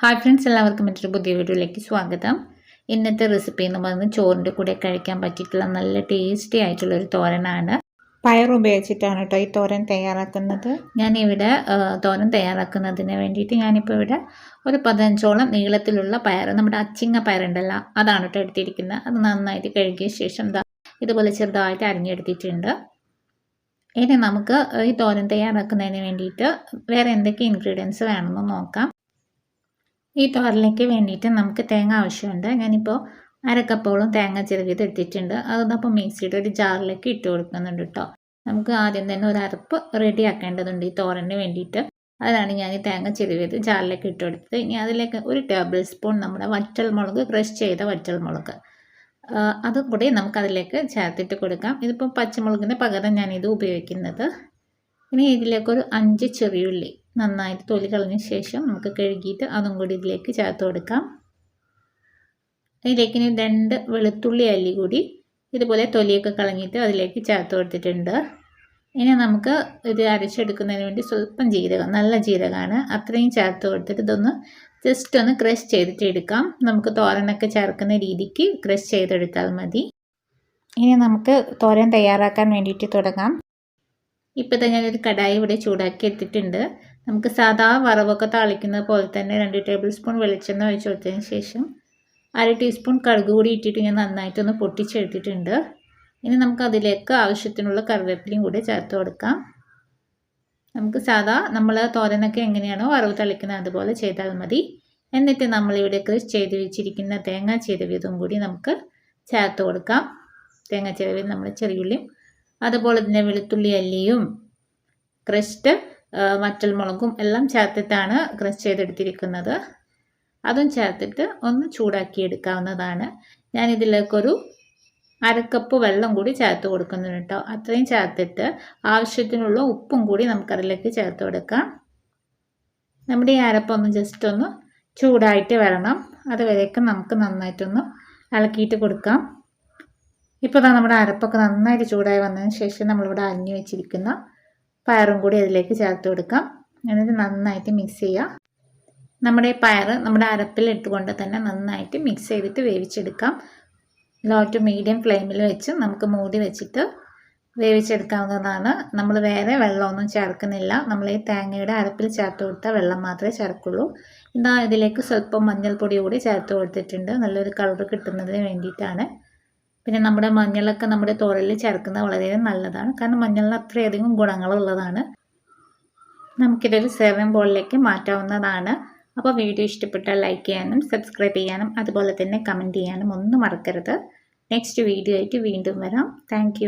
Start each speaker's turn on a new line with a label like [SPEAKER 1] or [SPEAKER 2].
[SPEAKER 1] Hi friends എല്ലാവർക്കും മറ്റൊരു പുതിയ വീഡിയോയിലേക്ക് സ്വാഗതം. ഇന്നത്തെ റെസിപ്പി എന്ന് പറയുന്നത് ചോറിന്റെ കൂടെ കഴിക്കാൻ പറ്റിയിട്ടുള്ള നല്ല ടേസ്റ്റി ആയിട്ടുള്ള ഒരു തോരനാണ്. പയർ ഉപയോഗിച്ചിട്ടാണ് കേട്ടോ ഈ തോരൻ തയ്യാറാക്കുന്നത്. ഞാനിവിടെ തോരൻ തയ്യാറാക്കുന്നതിന് വേണ്ടിയിട്ട് ഞാനിപ്പോൾ ഇവിടെ ഒരു പതിനഞ്ചോളം നീളത്തിലുള്ള പയർ നമ്മുടെ അച്ചിങ്ങ പയറുണ്ടല്ലോ അതാണ് കേട്ടോ എടുത്തിരിക്കുന്നത്. അത് നന്നായിട്ട് കഴുകിയ ശേഷം ഇതുപോലെ ചെറുതായിട്ട് അരിഞ്ഞെടുത്തിട്ടുണ്ട്. ഇനി നമുക്ക് ഈ തോരൻ തയ്യാറാക്കുന്നതിന് വേണ്ടിയിട്ട് വേറെ എന്തൊക്കെ ഇൻഗ്രീഡിയൻസ് വേണമെന്ന് നോക്കാം. ഈ തോരലേക്ക് വേണ്ടിയിട്ട് നമുക്ക് തേങ്ങ ആവശ്യമുണ്ട്. ഞാനിപ്പോൾ അരക്കപ്പോളം തേങ്ങ ചെറുകിയത് എടുത്തിട്ടുണ്ട്. അതപ്പോൾ മിക്സിയുടെ ഒരു ജാറിലേക്ക് ഇട്ട് കൊടുക്കുന്നുണ്ട് കേട്ടോ നമുക്ക് ആദ്യം തന്നെ ഒരു അരപ്പ് റെഡി ആക്കേണ്ടതുണ്ട് ഈ തോരന് വേണ്ടിയിട്ട്. അതാണ് ഞാൻ ഈ തേങ്ങ ചെറുകിയത് ജാറിലേക്ക് ഇട്ട് കൊടുത്തത്. ഇനി അതിലേക്ക് ഒരു ടേബിൾ സ്പൂൺ നമ്മുടെ വറ്റൽ മുളക് ക്രഷ് ചെയ്ത വറ്റൽ മുളക് അതും കൂടി നമുക്കതിലേക്ക് ചേർത്തിട്ട് കൊടുക്കാം. ഇതിപ്പോൾ പച്ചമുളകിന് പകരം ഞാനിത് ഉപയോഗിക്കുന്നത്. ഇനി ഇതിലേക്കൊരു അഞ്ച് ചെറിയുള്ളി നന്നായിട്ട് തൊലി കളഞ്ഞ ശേഷം നമുക്ക് കഴുകിയിട്ട് അതും കൂടി ഇതിലേക്ക് ചേർത്ത് കൊടുക്കാം. ഇതിലേക്ക് ഇനി രണ്ട് വെളുത്തുള്ളി അല്ലി കൂടി ഇതുപോലെ തൊലിയൊക്കെ കളഞ്ഞിട്ട് അതിലേക്ക് ചേർത്ത് കൊടുത്തിട്ടുണ്ട്. ഇനി നമുക്ക് ഇത് അരച്ചെടുക്കുന്നതിന് വേണ്ടി സ്വല്പം ജീരകം നല്ല ജീരകമാണ്. അത്രയും ചേർത്ത് കൊടുത്തിട്ട് ഇതൊന്ന് ജസ്റ്റ് ഒന്ന് ക്രഷ് ചെയ്തിട്ട് എടുക്കാം. നമുക്ക് തോരനൊക്കെ ചേർക്കുന്ന രീതിക്ക് ക്രഷ് ചെയ്തെടുത്താൽ മതി. ഇനി നമുക്ക് തോരൻ തയ്യാറാക്കാൻ വേണ്ടിയിട്ട് തുടങ്ങാം. ഇപ്പോൾ തന്നെ ഞാനൊരു കടായി ഇവിടെ ചൂടാക്കി എടുത്തിട്ടുണ്ട്. നമുക്ക് സാധാ വറവൊക്കെ താളിക്കുന്നത് പോലെ തന്നെ രണ്ട് ടേബിൾ സ്പൂൺ വെളിച്ചെണ്ണ ഒഴിച്ച് കൊടുത്തതിന് ശേഷം അര ടീസ്പൂൺ കടുക് കൂടി ഇട്ടിട്ട് ഞാൻ നന്നായിട്ടൊന്ന് പൊട്ടിച്ചെടുത്തിട്ടുണ്ട്. ഇനി നമുക്ക് അതിലേക്ക് ആവശ്യത്തിനുള്ള കറിവേപ്പിലയും കൂടി ചേർത്ത് കൊടുക്കാം. നമുക്ക് സാധാ നമ്മൾ തോരനൊക്കെ എങ്ങനെയാണോ വറവ് തളിക്കുന്നത് അതുപോലെ ചെയ്താൽ മതി. എന്നിട്ട് നമ്മളിവിടെ ക്രിസ് ചെയ്ത് വെച്ചിരിക്കുന്ന തേങ്ങ ചിരവിയതും കൂടി നമുക്ക് ചേർത്ത് കൊടുക്കാം. തേങ്ങ ചെരുവിൽ നമ്മൾ ചെറിയുള്ളിയും അതുപോലെ തന്നെ വെളുത്തുള്ളി അല്ലിയും ക്രസ്റ്റ് മറ്റൽ മുളകും എല്ലാം ചേർത്തിട്ടാണ് ക്രസ്റ്റ് ചെയ്തെടുത്തിരിക്കുന്നത്. അതും ചേർത്തിട്ട് ഒന്ന് ചൂടാക്കി എടുക്കാവുന്നതാണ്. ഞാൻ ഇതിലേക്കൊരു അരക്കപ്പ് വെള്ളം കൂടി ചേർത്ത് കൊടുക്കുന്നുണ്ട് കേട്ടോ. അത്രയും ചേർത്തിട്ട് ആവശ്യത്തിനുള്ള ഉപ്പും കൂടി നമുക്കതിലേക്ക് ചേർത്ത് കൊടുക്കാം. നമ്മുടെ ഈ അരപ്പൊന്ന് ജസ്റ്റ് ഒന്ന് ചൂടായിട്ട് വരണം. അതുവരേക്കും നമുക്ക് നന്നായിട്ടൊന്ന് ഇളക്കിയിട്ട് കൊടുക്കാം. ഇപ്പോൾ ഇതാ നമ്മുടെ അരപ്പൊക്കെ നന്നായിട്ട് ചൂടായി വന്നതിന് ശേഷം നമ്മളിവിടെ അരിഞ്ഞു വെച്ചിരിക്കുന്ന പയറും കൂടി അതിലേക്ക് ചേർത്ത് കൊടുക്കാം. എന്നിട്ട് നന്നായിട്ട് മിക്സ് ചെയ്യാം. നമ്മുടെ പയർ നമ്മുടെ അരപ്പിൽ ഇട്ടുകൊണ്ട് തന്നെ നന്നായിട്ട് മിക്സ് ചെയ്തിട്ട് വേവിച്ചെടുക്കാം. ലോ ടു മീഡിയം ഫ്ലെയിമിൽ വെച്ച് നമുക്ക് മൂടി വെച്ചിട്ട് വേവിച്ചെടുക്കാവുന്നതാണ്. നമ്മൾ വേറെ വെള്ളമൊന്നും ചേർക്കുന്നില്ല. നമ്മൾ ഈ തേങ്ങയുടെ അരപ്പിൽ ചേർത്ത് കൊടുത്ത വെള്ളം മാത്രമേ ചേർക്കുള്ളൂ. ഇതാ ഇതിലേക്ക് സ്വല്പം മഞ്ഞൾപ്പൊടി കൂടി ചേർത്ത് കൊടുത്തിട്ടുണ്ട്. നല്ലൊരു കളർ കിട്ടുന്നതിന് വേണ്ടിയിട്ടാണ്. പിന്നെ നമ്മുടെ മഞ്ഞളൊക്കെ നമ്മുടെ തോരലിൽ ചേർക്കുന്നത് വളരെ നല്ലതാണ്. കാരണം മഞ്ഞളിന് അത്രയധികം ഗുണങ്ങളുള്ളതാണ്. നമുക്കിതൊരു സെവൻ ബോളിലേക്ക് മാറ്റാവുന്നതാണ്. അപ്പോൾ വീഡിയോ ഇഷ്ടപ്പെട്ടാൽ ലൈക്ക് ചെയ്യാനും സബ്സ്ക്രൈബ് ചെയ്യാനും അതുപോലെ തന്നെ കമന്റ് ചെയ്യാനും ഒന്നും മറക്കരുത്. നെക്സ്റ്റ് വീഡിയോ ആയിട്ട് വീണ്ടും വരാം. താങ്ക്